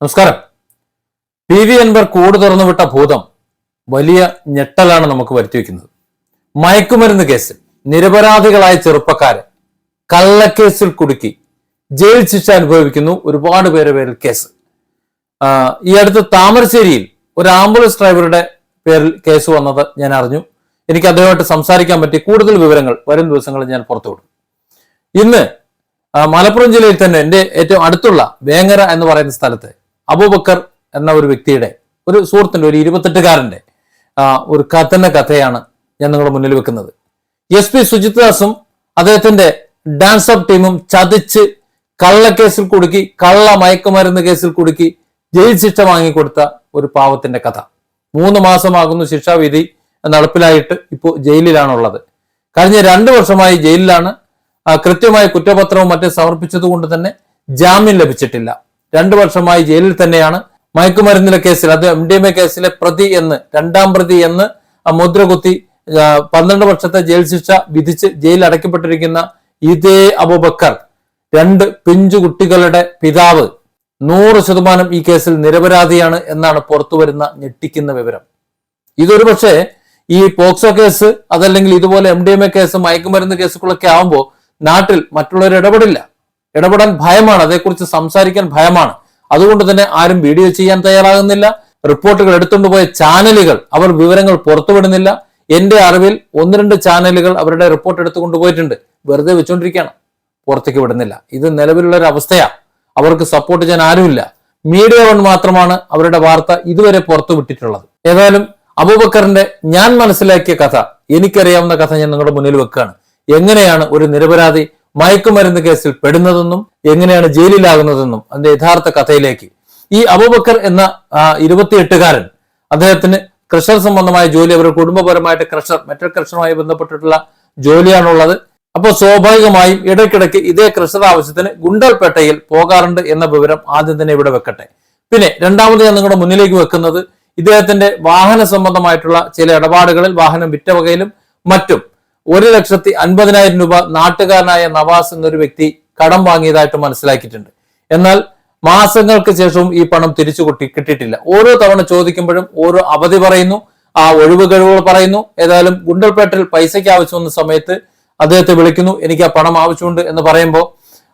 നമസ്കാരം. P V Anwar കൂട് തുറന്നുവിട്ട ഭൂതം വലിയ ഞെട്ടലാണ് നമുക്ക് വരുത്തിവെക്കുന്നത് മയക്കുമരുന്ന് കേസിൽ നിരപരാധികളായ ചെറുപ്പക്കാരെ കള്ളക്കേസിൽ കുടുക്കി ജയിൽ ശിക്ഷ അനുഭവിക്കുന്നു ഒരുപാട് പേരെ പേരിൽ കേസ്. ഈ അടുത്ത് താമരശ്ശേരിയിൽ ഒരു ആംബുലൻസ് ഡ്രൈവറുടെ പേരിൽ കേസ് വന്നത് ഞാൻ അറിഞ്ഞു. എനിക്ക് അദ്ദേഹമായിട്ട് സംസാരിക്കാൻ പറ്റി കൂടുതൽ വിവരങ്ങൾ വരും ദിവസങ്ങളിൽ ഞാൻ പുറത്തുവിടും ഇന്ന് മലപ്പുറം ജില്ലയിൽ തന്നെ എന്റെ ഏറ്റവും അടുത്തുള്ള വേങ്ങര എന്ന് പറയുന്ന സ്ഥലത്ത് അബൂബക്കർ എന്ന ഒരു വ്യക്തിയുടെ ഒരു സുഹൃത്തിന്റെ ഒരു ഇരുപത്തെട്ടുകാരന്റെ ഒരു കഥന കഥയാണ് ഞാൻ നിങ്ങളുടെ മുന്നിൽ വെക്കുന്നത്. എസ് പി സുജിത് ദാസും അദ്ദേഹത്തിന്റെ ഡാൻസ് അപ്പ് ടീമും ചതിച്ച് കള്ളക്കേസിൽ കുടുക്കി കള്ള മയക്കുമരുന്ന് കേസിൽ കുടുക്കി ജയിൽ ശിക്ഷ വാങ്ങിക്കൊടുത്ത ഒരു പാവത്തിന്റെ കഥ. മൂന്ന് മാസമാകുന്നു ശിക്ഷാവിധി നടപ്പിലായിട്ട് ഇപ്പോൾ ജയിലിലാണുള്ളത്. കഴിഞ്ഞ രണ്ട് വർഷമായി ജയിലിലാണ്. കൃത്യമായ കുറ്റപത്രവും മറ്റും സമർപ്പിച്ചതുകൊണ്ട് തന്നെ ജാമ്യം ലഭിച്ചിട്ടില്ല. രണ്ടു വർഷമായി ജയിലിൽ തന്നെയാണ്. മയക്കുമരുന്നിലെ കേസിൽ അത് എം ഡി എം എ കേസിലെ പ്രതി എന്ന് രണ്ടാം പ്രതി എന്ന് മുദ്ര കുത്തി പന്ത്രണ്ട് വർഷത്തെ ജയിൽ ശിക്ഷ വിധിച്ച് ജയിലിൽ അടയ്ക്കപ്പെട്ടിരിക്കുന്ന ഇതേ അബുബക്കർ രണ്ട് പിഞ്ചു കുട്ടികളുടെ പിതാവ് നൂറ് ശതമാനം ഈ കേസിൽ നിരപരാധിയാണ് എന്നാണ് പുറത്തുവരുന്ന ഞെട്ടിക്കുന്ന വിവരം. ഇതൊരു പക്ഷേ ഈ പോക്സോ കേസ് അതല്ലെങ്കിൽ ഇതുപോലെ M D M A case മയക്കുമരുന്ന് കേസുകളൊക്കെ ആവുമ്പോൾ നാട്ടിൽ മറ്റുള്ളവർ ഇടപെടില്ല. ഇടപെടാൻ ഭയമാണ് അതേക്കുറിച്ച് സംസാരിക്കാൻ ഭയമാണ്. അതുകൊണ്ട് തന്നെ ആരും വീഡിയോ ചെയ്യാൻ തയ്യാറാകുന്നില്ല. റിപ്പോർട്ടുകൾ എടുത്തുകൊണ്ടുപോയ ചാനലുകൾ അവർ വിവരങ്ങൾ പുറത്തുവിടുന്നില്ല. എന്റെ അറിവിൽ ഒന്ന് രണ്ട് ചാനലുകൾ അവരുടെ റിപ്പോർട്ട് എടുത്തു കൊണ്ടുപോയിട്ടുണ്ട് വെറുതെ വെച്ചുകൊണ്ടിരിക്കുകയാണ് പുറത്തേക്ക് വിടുന്നില്ല. ഇത് നിലവിലുള്ള ഒരു അവസ്ഥയാണ് അവർക്ക് സപ്പോർട്ട് ചെയ്യാൻ ആരുമില്ല. മീഡിയ വൺ മാത്രമാണ് അവരുടെ വാർത്ത ഇതുവരെ പുറത്തു വിട്ടിട്ടുള്ളത് ഏതായാലും അബൂബക്കറിന്റെ ഞാൻ മനസ്സിലാക്കിയ കഥ എനിക്കറിയാവുന്ന കഥ ഞാൻ നിങ്ങളുടെ മുന്നിൽ വെക്കുകയാണ്. എങ്ങനെയാണ് ഒരു നിരപരാധി മയക്കുമരുന്ന് കേസിൽ പെടുന്നതെന്നും എങ്ങനെയാണ് ജയിലിലാകുന്നതെന്നും അതിന്റെ യഥാർത്ഥ കഥയിലേക്ക്. ഈ അബൂബക്കർ എന്ന ഇരുപത്തിയെട്ടുകാരൻ അദ്ദേഹത്തിന് ക്രഷർ സംബന്ധമായ ജോലി അവരുടെ കുടുംബപരമായിട്ട് ക്രഷർ മെറ്റൽ ക്രഷറുമായി ബന്ധപ്പെട്ടിട്ടുള്ള ജോലിയാണുള്ളത്. അപ്പോൾ സ്വാഭാവികമായും ഇടയ്ക്കിടയ്ക്ക് ഇതേ ക്രഷർ ആവശ്യത്തിന് ഗുണ്ടൽപേട്ടയിൽ പോകാറുണ്ട് എന്ന വിവരം ആദ്യം തന്നെ ഇവിടെ വെക്കട്ടെ. പിന്നെ രണ്ടാമത് ഞാൻ നിങ്ങളുടെ മുന്നിലേക്ക് വെക്കുന്നത് ഇദ്ദേഹത്തിന്റെ വാഹന സംബന്ധമായിട്ടുള്ള ചില ഇടപാടുകളിൽ വാഹനം വിറ്റ വകയിലും മറ്റും ഒരു ലക്ഷത്തി അൻപതിനായിരം രൂപ നാട്ടുകാരനായ നവാസ് എന്നൊരു വ്യക്തി കടം വാങ്ങിയതായിട്ട് മനസ്സിലാക്കിയിട്ടുണ്ട്. എന്നാൽ മാസങ്ങൾക്ക് ശേഷവും ഈ പണം തിരിച്ചു കൊട്ടി കിട്ടിയിട്ടില്ല. ഓരോ തവണ ചോദിക്കുമ്പോഴും ഓരോ അവധി പറയുന്നു ആ ഒഴിവ് കഴിവുകൾ പറയുന്നു. ഏതായാലും ഗുണ്ടൽപേട്ടിൽ പൈസയ്ക്ക് ആവശ്യം വന്ന സമയത്ത് അദ്ദേഹത്തെ വിളിക്കുന്നു എനിക്ക് ആ പണം ആവശ്യമുണ്ട് എന്ന് പറയുമ്പോൾ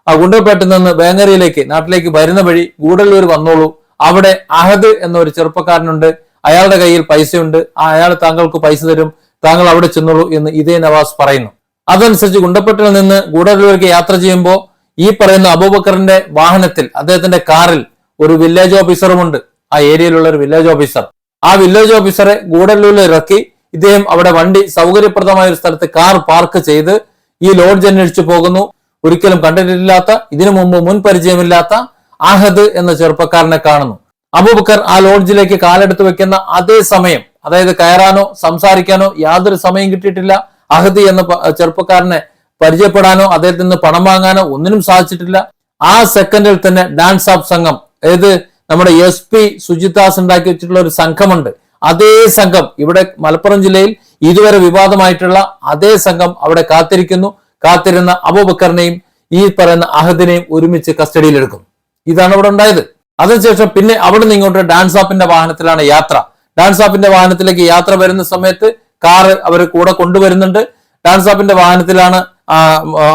ആ ഗുണ്ടൽപേട്ടിൽ നിന്ന് വേങ്ങരയിലേക്ക് നാട്ടിലേക്ക് വരുന്ന വഴി ഗൂഡല്ലൂർ വന്നോളൂ. അവിടെ അഹദ് എന്നൊരു ചെറുപ്പക്കാരനുണ്ട്. അയാളുടെ കയ്യിൽ പൈസയുണ്ട്. അയാൾ താങ്കൾക്ക് പൈസ തരും. താങ്കൾ അവിടെ ചെന്നുള്ളൂ എന്ന് ഇതേ നവാസ് പറയുന്നു. അതനുസരിച്ച് ഗുണ്ടപ്പെട്ടിൽ നിന്ന് ഗൂഡല്ലൂരിലേക്ക് യാത്ര ചെയ്യുമ്പോൾ ഈ പറയുന്ന അബൂബക്കറിന്റെ വാഹനത്തിൽ അദ്ദേഹത്തിന്റെ കാറിൽ ഒരു വില്ലേജ് ഓഫീസറുമുണ്ട് ആ ഏരിയയിലുള്ള ഒരു വില്ലേജ് ഓഫീസർ ആ വില്ലേജ് ഓഫീസറെ ഗൂഡല്ലൂരിൽ ഇറക്കി ഇദ്ദേഹം അവിടെ വണ്ടി സൗകര്യപ്രദമായ ഒരു സ്ഥലത്ത് കാർ പാർക്ക് ചെയ്ത് ഈ ലോഡ്ജ് അന്വേഷിച്ചു പോകുന്നു. ഒരിക്കലും കണ്ടിട്ടില്ലാത്ത ഇതിനു മുമ്പ് മുൻ പരിചയമില്ലാത്ത ആഹദ് എന്ന ചെറുപ്പക്കാരനെ കാണുന്നു. അബൂബക്കർ ആ ലോഡ്ജിലേക്ക് കാലെടുത്ത് വെക്കുന്ന അതേ സമയം അതായത് കയറാനോ സംസാരിക്കാനോ യാതൊരു സമയം കിട്ടിയിട്ടില്ല. അഹദി എന്ന ചെറുപ്പക്കാരനെ പരിചയപ്പെടാനോ അദ്ദേഹത്തിൽ നിന്ന് പണം വാങ്ങാനോ ഒന്നിനും സാധിച്ചിട്ടില്ല. ആ സെക്കൻഡിൽ തന്നെ ഡാൻസ് ആപ്പ് സംഘം അതായത് നമ്മുടെ എസ് പി സുജിദാസ് ഉണ്ടാക്കി വെച്ചിട്ടുള്ള ഒരു സംഘമുണ്ട്. അതേ സംഘം ഇവിടെ മലപ്പുറം ജില്ലയിൽ ഇതുവരെ വിവാദമായിട്ടുള്ള അതേ സംഘം അവിടെ കാത്തിരിക്കുന്നു. കാത്തിരുന്ന അബൂബക്കറിനെയും ഈ പറയുന്ന അഹദിനെയും ഒരുമിച്ച് കസ്റ്റഡിയിലെടുക്കും. ഇതാണ് അവിടെ ഉണ്ടായത്. അതിനുശേഷം പിന്നെ അവിടെ നിന്ന് ഇങ്ങോട്ട് ഡാൻസ് ആപ്പിന്റെ വാഹനത്തിലാണ് യാത്ര. ഡാൻസ് ആപ്പിന്റെ വാഹനത്തിലേക്ക് യാത്ര വരുന്ന സമയത്ത് കാറ് അവർ കൂടെ കൊണ്ടുവരുന്നുണ്ട്. ഡാൻസ് ആപ്പിന്റെ വാഹനത്തിലാണ്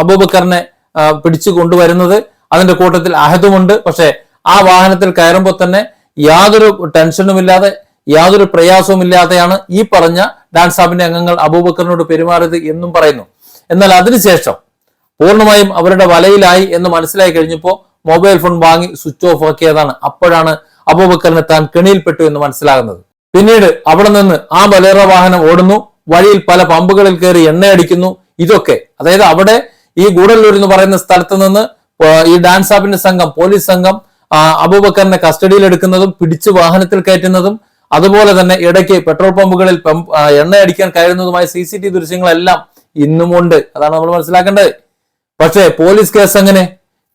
അബൂബക്കറിനെ പിടിച്ചു കൊണ്ടുവരുന്നത്. അതിന്റെ കൂട്ടത്തിൽ അഹദുമുണ്ട്. പക്ഷെ ആ വാഹനത്തിൽ കയറുമ്പോൾ തന്നെ യാതൊരു ടെൻഷനുമില്ലാതെ യാതൊരു പ്രയാസവും ഇല്ലാതെയാണ് ഈ പറഞ്ഞ ഡാൻസ് ആപ്പിന്റെ അംഗങ്ങൾ അബൂബക്കറിനോട് പെരുമാറിയത് എന്നും പറയുന്നു. എന്നാൽ അതിനുശേഷം പൂർണമായും അവരുടെ വലയിലായി എന്ന് മനസ്സിലായി കഴിഞ്ഞപ്പോൾ മൊബൈൽ ഫോൺ വാങ്ങി സ്വിച്ച് ഓഫ് ആക്കിയതാണ്. അപ്പോഴാണ് അബൂബക്കറിനെ താൻ കെണിയിൽപ്പെട്ടു എന്ന് മനസ്സിലാകുന്നത്. പിന്നീട് അവിടെ നിന്ന് ആ ബലേറ വാഹനം ഓടുന്നു. വഴിയിൽ പല പമ്പുകളിൽ കയറി എണ്ണയടിക്കുന്നു ഇതൊക്കെ അതായത് അവിടെ ഈ ഗൂഡല്ലൂർ എന്ന് പറയുന്ന സ്ഥലത്ത് നിന്ന് ഈ ഡാൻസ് ആപ്പിന്റെ സംഘം പോലീസ് സംഘം അബൂബക്കറിനെ കസ്റ്റഡിയിൽ എടുക്കുന്നതും പിടിച്ച് വാഹനത്തിൽ കയറ്റുന്നതും അതുപോലെ തന്നെ ഇടയ്ക്ക് പെട്രോൾ പമ്പുകളിൽ എണ്ണയടിക്കാൻ കയറുന്നതുമായ സി സി ടി ദൃശ്യങ്ങളെല്ലാം ഇന്നുമുണ്ട് അതാണ് നമ്മൾ മനസ്സിലാക്കേണ്ടത്. പക്ഷേ പോലീസ് കേസ് അങ്ങനെ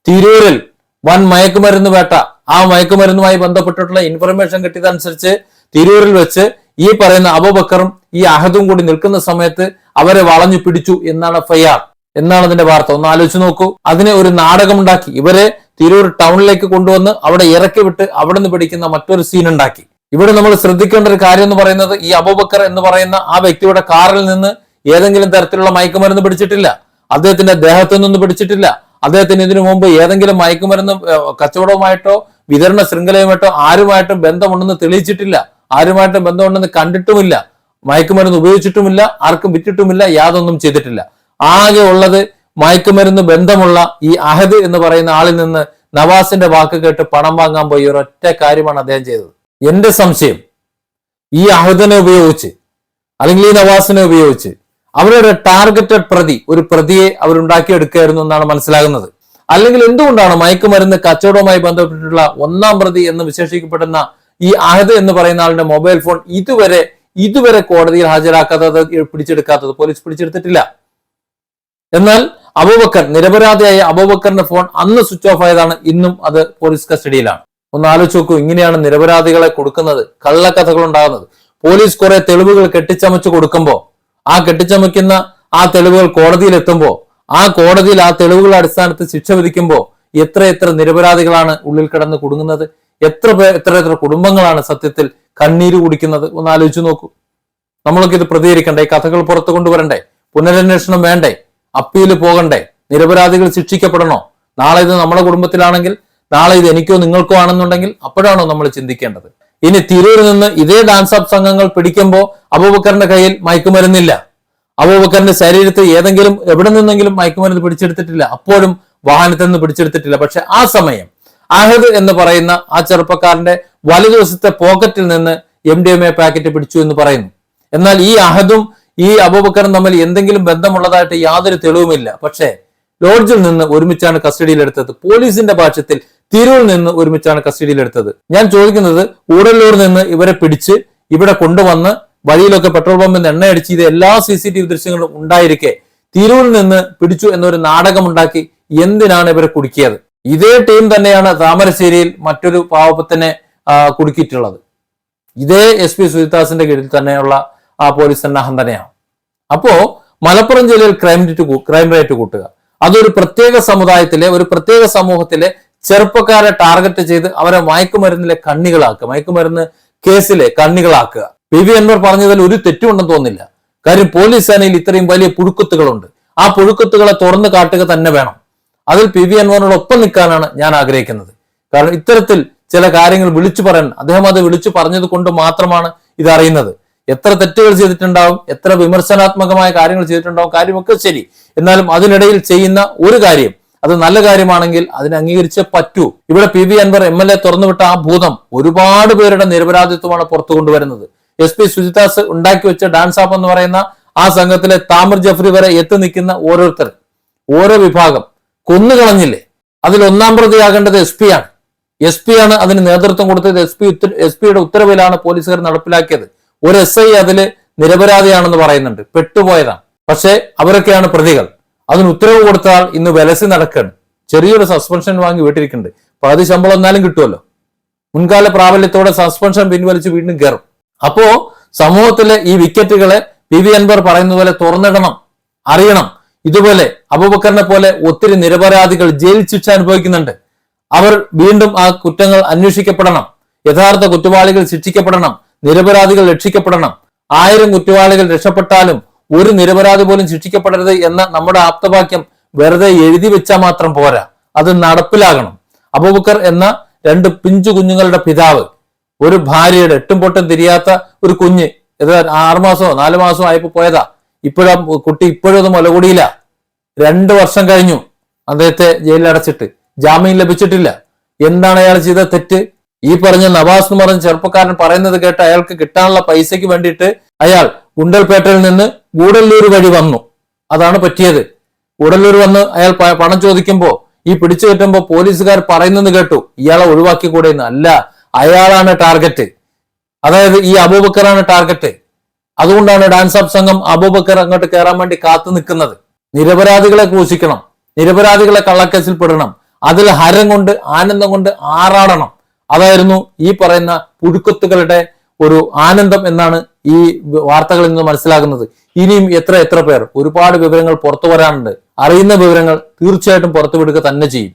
തിരൂരിൽ വൻ മയക്കുമരുന്ന് വേട്ട. ആ മയക്കുമരുന്നുമായി ബന്ധപ്പെട്ടിട്ടുള്ള ഇൻഫർമേഷൻ കിട്ടിയതനുസരിച്ച് തിരൂരിൽ വെച്ച് ഈ പറയുന്ന അബൂബക്കറും ഈ അഹദും കൂടി നിൽക്കുന്ന സമയത്ത് അവരെ വളഞ്ഞു പിടിച്ചു എന്നാണ് എഫ്ഐആർ എന്നാണ് അതിന്റെ വാർത്ത? ഒന്ന് ആലോചിച്ച് നോക്കൂ. അതിനെ ഒരു നാടകമുണ്ടാക്കി. ഇവരെ തിരൂർ ടൗണിലേക്ക് കൊണ്ടുവന്ന് അവിടെ ഇറക്കി വിട്ട് അവിടെ നിന്ന് പിടിക്കുന്ന മറ്റൊരു സീൻ ഉണ്ടാക്കി ഇവിടെ നമ്മൾ ശ്രദ്ധിക്കേണ്ട ഒരു കാര്യം എന്ന് പറയുന്നത് ഈ അബൂബക്കർ എന്ന് പറയുന്ന ആ വ്യക്തിയുടെ കാറിൽ നിന്ന് ഏതെങ്കിലും തരത്തിലുള്ള മയക്കുമരുന്ന് പിടിച്ചിട്ടില്ല. അദ്ദേഹത്തിന്റെ ദേഹത്തു നിന്നും പിടിച്ചിട്ടില്ല. അദ്ദേഹത്തിന് ഇതിനു മുമ്പ് ഏതെങ്കിലും മയക്കുമരുന്ന് കച്ചവടവുമായിട്ടോ വിതരണ ശൃംഖലയുമായിട്ടോ ആരുമായിട്ടും ബന്ധമുണ്ടെന്ന് തെളിയിച്ചിട്ടില്ല. ആരുമായിട്ടും ബന്ധമുണ്ടെന്ന് കണ്ടിട്ടുമില്ല മയക്കുമരുന്ന് ഉപയോഗിച്ചിട്ടുമില്ല ആർക്കും വിറ്റിട്ടുമില്ല യാതൊന്നും ചെയ്തിട്ടില്ല. ആകെ ഉള്ളത് മയക്കുമരുന്ന് ബന്ധമുള്ള ഈ അഹദ് എന്ന് പറയുന്ന ആളിൽ നിന്ന് നവാസിന്റെ വാക്ക് കേട്ട് പണം വാങ്ങാൻ പോയി. ഒരൊറ്റ കാര്യമാണ് അദ്ദേഹം ചെയ്തത്. എന്റെ സംശയം ഈ അഹദിനെ ഉപയോഗിച്ച് അല്ലെങ്കിൽ ഈ നവാസിനെ ഉപയോഗിച്ച് അവരുടെ ടാർഗറ്റഡ് പ്രതി ഒരു പ്രതിയെ അവരുണ്ടാക്കിയെടുക്കുകയായിരുന്നു എന്നാണ് മനസ്സിലാകുന്നത്. അല്ലെങ്കിൽ എന്തുകൊണ്ടാണ് മയക്കുമരുന്ന് കച്ചവടവുമായി ബന്ധപ്പെട്ടിട്ടുള്ള ഒന്നാം പ്രതി എന്ന് വിശേഷിക്കപ്പെടുന്ന ഈ അഹദ് എന്ന് പറയുന്ന ആളുടെ മൊബൈൽ ഫോൺ ഇതുവരെ ഇതുവരെ കോടതിയിൽ ഹാജരാക്കാത്തത് പിടിച്ചെടുക്കാത്തത് പോലീസ് പിടിച്ചെടുത്തിട്ടില്ല. എന്നാൽ അബൂബക്കർ നിരപരാധിയായ അബൂബക്കറിന്റെ ഫോൺ അന്ന് സ്വിച്ച് ഓഫ് ആയതാണ് ഇന്നും അത് പോലീസ് കസ്റ്റഡിയിലാണ്. ഒന്ന് ആലോചിച്ച് നോക്കൂ ഇങ്ങനെയാണ് നിരപരാധികളെ കൊടുക്കുന്നത് കള്ളക്കഥകൾ ഉണ്ടാകുന്നത് പോലീസ് കുറെ തെളിവുകൾ കെട്ടിച്ചമച്ച് കൊടുക്കുമ്പോൾ ആ കെട്ടിച്ചമയ്ക്കുന്ന ആ തെളിവുകൾ കോടതിയിൽ എത്തുമ്പോൾ ആ കോടതിയിൽ ആ തെളിവുകളുടെ അടിസ്ഥാനത്തിൽ ശിക്ഷ വിധിക്കുമ്പോൾ എത്ര എത്ര നിരപരാധികളാണ് ഉള്ളിൽ കിടന്ന് കുടുങ്ങുന്നത്? എത്ര പേർ എത്ര എത്ര കുടുംബങ്ങളാണ് സത്യത്തിൽ കണ്ണീര് കുടിക്കുന്നത്? ഒന്ന് ആലോചിച്ചു നോക്കൂ. നമ്മളൊക്കെ ഇത് പ്രതികരിക്കണ്ടേ? കഥകൾ പുറത്തു കൊണ്ടുവരണ്ടേ? പുനരന്വേഷണം വേണ്ടേ? അപ്പീൽ പോകണ്ടേ? നിരപരാധികൾ ശിക്ഷിക്കപ്പെടണോ? നാളെ ഇത് നമ്മുടെ കുടുംബത്തിലാണെങ്കിൽ നാളെ ഇത് എനിക്കോ നിങ്ങൾക്കോ ആണെന്നുണ്ടെങ്കിൽ അപ്പോഴാണോ നമ്മൾ ചിന്തിക്കേണ്ടത്? ഇനി തിരൂരിൽ നിന്ന് ഇതേ ഡാൻസ് ആപ്പ് സംഘങ്ങൾ പിടിക്കുമ്പോൾ അബൂബക്കറിന്റെ കയ്യിൽ മയക്കുമരുന്നില്ല. അബൂബക്കറിന്റെ ശരീരത്തിൽ ഏതെങ്കിലും എവിടെ നിന്നെങ്കിലും മയക്കുമരുന്ന് പിടിച്ചെടുത്തിട്ടില്ല. അപ്പോഴും വാഹനത്തിൽ നിന്ന് പിടിച്ചെടുത്തിട്ടില്ല. പക്ഷെ ആ സമയം അഹദ് എന്ന് പറയുന്ന ആ ചെറുപ്പക്കാരന്റെ വലതുവശത്തെ പോക്കറ്റിൽ നിന്ന് M D M A packet പിടിച്ചു എന്ന് പറയുന്നു. എന്നാൽ ഈ അഹദും ഈ അബൂബക്കറും തമ്മിൽ എന്തെങ്കിലും ബന്ധമുള്ളതായിട്ട് യാതൊരു തെളിവുമില്ല. പക്ഷേ ലോഡ്ജിൽ നിന്ന് ഒരുമിച്ചാണ് കസ്റ്റഡിയിലെടുത്തത്. പോലീസിന്റെ ഭാഷത്തിൽ തിരൂരിൽ നിന്ന് ഒരുമിച്ചാണ് കസ്റ്റഡിയിലെടുത്തത്. ഞാൻ ചോദിക്കുന്നത് ഊടല്ലൂർ നിന്ന് ഇവരെ പിടിച്ച് ഇവിടെ കൊണ്ടുവന്ന് വഴിയിലൊക്കെ പെട്രോൾ പമ്പിൽ നിന്ന് എണ്ണയടിച്ച് ഇത് എല്ലാ സി സി ടി വി ദൃശ്യങ്ങളും ഉണ്ടായിരിക്കെ തിരൂരിൽ നിന്ന് പിടിച്ചു എന്നൊരു നാടകമുണ്ടാക്കി എന്തിനാണ് ഇവരെ കുടുക്കിയത്? ഇതേ ടീം തന്നെയാണ് താമരശ്ശേരിയിൽ മറ്റൊരു പാവപ്പത്തിനെ കുടുക്കിയിട്ടുള്ളത്. ഇതേ എസ് പി സുജിദാസിന്റെ കീഴിൽ തന്നെയുള്ള ആ പോലീസ് സന്നാഹം തന്നെയാണ്. അപ്പോ മലപ്പുറം ജില്ലയിൽ ക്രൈം റേറ്റ് ക്രൈം റേറ്റ് കൂട്ടുക. അതൊരു പ്രത്യേക സമുദായത്തിലെ ഒരു പ്രത്യേക സമൂഹത്തിലെ ചെറുപ്പക്കാരെ ടാർഗറ്റ് ചെയ്ത് അവരെ മയക്കുമരുന്നിലെ കണ്ണികളാക്കുക മയക്കുമരുന്ന് കേസിലെ കണ്ണികളാക്കുക. പി വി അൻവർ പറഞ്ഞതിൽ ഒരു തെറ്റുണ്ടെന്ന് തോന്നില്ല കാര്യം പോലീസ് സേനയിൽ ഇത്രയും വലിയ പുഴുക്കുത്തുകളുണ്ട്. ആ പുഴുക്കുത്തുകളെ തുറന്നു കാട്ടുക തന്നെ വേണം. അതിൽ പി വി അൻവറിനോടൊപ്പം നിൽക്കാനാണ് ഞാൻ ആഗ്രഹിക്കുന്നത്. കാരണം ഇത്തരത്തിൽ ചില കാര്യങ്ങൾ വിളിച്ചു പറയാൻ അദ്ദേഹം അത് വിളിച്ചു പറഞ്ഞത് കൊണ്ട് മാത്രമാണ് ഇത് അറിയുന്നത്. എത്ര തെറ്റുകൾ ചെയ്തിട്ടുണ്ടാവും എത്ര വിമർശനാത്മകമായ കാര്യങ്ങൾ ചെയ്തിട്ടുണ്ടാവും കാര്യമൊക്കെ ശരി. എന്നാലും അതിനിടയിൽ ചെയ്യുന്ന ഒരു കാര്യം അത് നല്ല കാര്യമാണെങ്കിൽ അതിനെ അംഗീകരിച്ചേ പറ്റൂ. ഇവിടെ P V Anvar M L A തുറന്നുവിട്ട ആ ഭൂതം ഒരുപാട് പേരുടെ നിരപരാധിത്വമാണ് പുറത്തു കൊണ്ടുവരുന്നത്. എസ് പി സുജിതാസ് ഉണ്ടാക്കി വെച്ച ഡാൻസ് ആപ്പ് എന്ന് പറയുന്ന ആ സംഘത്തിലെ താമർ ജഫ്രി വരെ എത്തി നിൽക്കുന്ന ഓരോരുത്തർ ഓരോ വിഭാഗം. കൊന്നുകളഞ്ഞില്ലേ? അതിൽ ഒന്നാം പ്രതിയാകേണ്ടത് എസ് പി ആണ്. എസ് പി ആണ് അതിന് നേതൃത്വം കൊടുത്തത്. എസ് പി എസ് പിയുടെ ഉത്തരവിലാണ് പോലീസുകാർ നടപ്പിലാക്കിയത്. ഒരു എസ് ഐ അതിൽ നിരപരാധിയാണെന്ന് പറയുന്നുണ്ട്. പെട്ടുപോയതാണ്. പക്ഷേ അവരൊക്കെയാണ് പ്രതികൾ. അതിന് ഉത്തരവ് കൊടുത്താൽ ഇന്ന് വെലസി നടക്കുകയാണ് ചെറിയൊരു സസ്പെൻഷൻ വാങ്ങി വീട്ടിരിക്കുന്നുണ്ട്. പകുതി ശമ്പളം എന്നാലും കിട്ടുമല്ലോ. മുൻകാല പ്രാബല്യത്തോടെ സസ്പെൻഷൻ പിൻവലിച്ച് വീണ്ടും കയറും. അപ്പോ സമൂഹത്തിലെ ഈ വിക്കറ്റുകളെ പി വി അൻവർ പറയുന്ന പോലെ തുറന്നിടണം. അറിയണം. ഇതുപോലെ അബൂബക്കറിനെ പോലെ ഒത്തിരി നിരപരാധികൾ ജയിൽ ശിക്ഷ അനുഭവിക്കുന്നുണ്ട്. അവർ വീണ്ടും ആ കുറ്റങ്ങൾ അന്വേഷിക്കപ്പെടണം. യഥാർത്ഥ കുറ്റവാളികൾ ശിക്ഷിക്കപ്പെടണം. നിരപരാധികൾ രക്ഷിക്കപ്പെടണം. ആയിരം കുറ്റവാളികൾ രക്ഷപ്പെട്ടാലും ഒരു നിരപരാധി പോലും ശിക്ഷിക്കപ്പെടരുത് എന്ന നമ്മുടെ ആപ്തവാക്യം വെറുതെ എഴുതി വെച്ചാൽ മാത്രം പോരാ. അത് നടപ്പിലാകണം. അബൂബക്കർ എന്ന രണ്ട് പിഞ്ചു കുഞ്ഞുങ്ങളുടെ പിതാവ് ഒരു ഭാര്യയുടെ എട്ടും പൊട്ടും തിരിയാത്ത ഒരു കുഞ്ഞ് ഇത് ആറുമാസമോ നാലു മാസമോ ആയപ്പോ പോയതാ. ഇപ്പോഴും കുട്ടി ഇപ്പോഴും അത് മുലകൂടിയില്ല. രണ്ടു വർഷം കഴിഞ്ഞു അദ്ദേഹത്തെ ജയിലിൽ അടച്ചിട്ട്. ജാമ്യം ലഭിച്ചിട്ടില്ല. എന്താണ് അയാൾ ചെയ്ത തെറ്റ്? ഈ പറഞ്ഞ നവാസ് എന്ന് പറഞ്ഞ ചെറുപ്പക്കാരൻ പറയുന്നത് കേട്ട് അയാൾക്ക് കിട്ടാനുള്ള പൈസയ്ക്ക് വേണ്ടിയിട്ട് അയാൾ ഗുണ്ടൽപേട്ടയിൽ നിന്ന് ഗൂഡല്ലൂർ വഴി വന്നു. അതാണ് പറ്റിയത്. ഗൂഡല്ലൂർ വന്ന് അയാൾ പണം ചോദിക്കുമ്പോ ഈ പിടിച്ചു കിട്ടുമ്പോ പോലീസുകാർ പറയുന്നത് കേട്ടു ഇയാളെ ഒഴിവാക്കി കൂടെ അല്ല അയാളാണ് ടാർഗറ്റ്. അതായത് ഈ അബൂബക്കറാണ് ടാർഗറ്റ്. അതുകൊണ്ടാണ് ഡാൻസ് അപ്പ് സംഘം അബൂബക്കർ അങ്ങോട്ട് കയറാൻ വേണ്ടി കാത്തു നിൽക്കുന്നത്. നിരപരാധികളെ ക്രൂശിക്കണം. നിരപരാധികളെ കള്ളക്കേസിൽ പെടണം. അതിൽ ഹരം കൊണ്ട് ആനന്ദം കൊണ്ട് ആറാടണം. അതായിരുന്നു ഈ പറയുന്ന പുഴുക്കത്തുകളുടെ ഒരു ആനന്ദം എന്നാണ് ഈ വാർത്തകളിൽ നിന്ന് മനസ്സിലാകുന്നത്. ഇനിയും എത്ര എത്ര പേർ? ഒരുപാട് വിവരങ്ങൾ പുറത്തു വരാനുണ്ട്. അറിയുന്ന വിവരങ്ങൾ തീർച്ചയായിട്ടും പുറത്തുവിടുക തന്നെ ചെയ്യും.